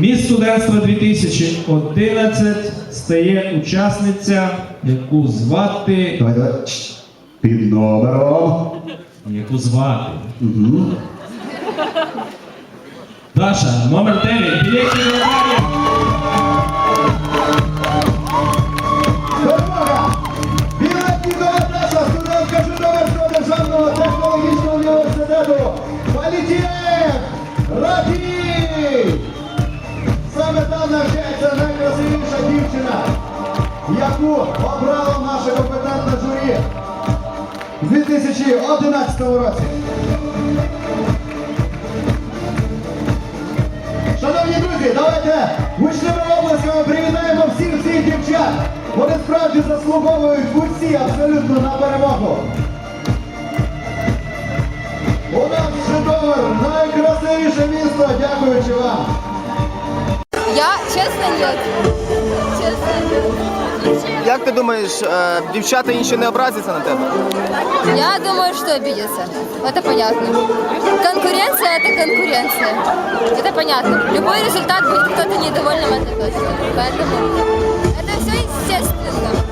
Міс студентства 2011 стає учасниця, яку звати. Давай, давай. Під номером. Яку звати. Угу. Даша, номер 9. Білеті державного технологічного університету. Полетів! Радій! Навчається найкрасивіша дівчина, яку обрало наше компетентне журі у 2011 році. Шановні друзі, давайте гучними обласками привітаємо всіх всіх дівчат. Вони справді заслуговують усі абсолютно на перемогу. У нас Житомир найкрасивіше місто, дякуючи вам. Я, честно, нет. Честно, нет. Як ти думаєш, е, дівчата інші не образяться на тебе? Я думаю, что обидеться. Это понятно. Конкуренция – это конкуренция. Это понятно. Любой результат будет кто-то недовольным, это точно. Поэтому это все естественно.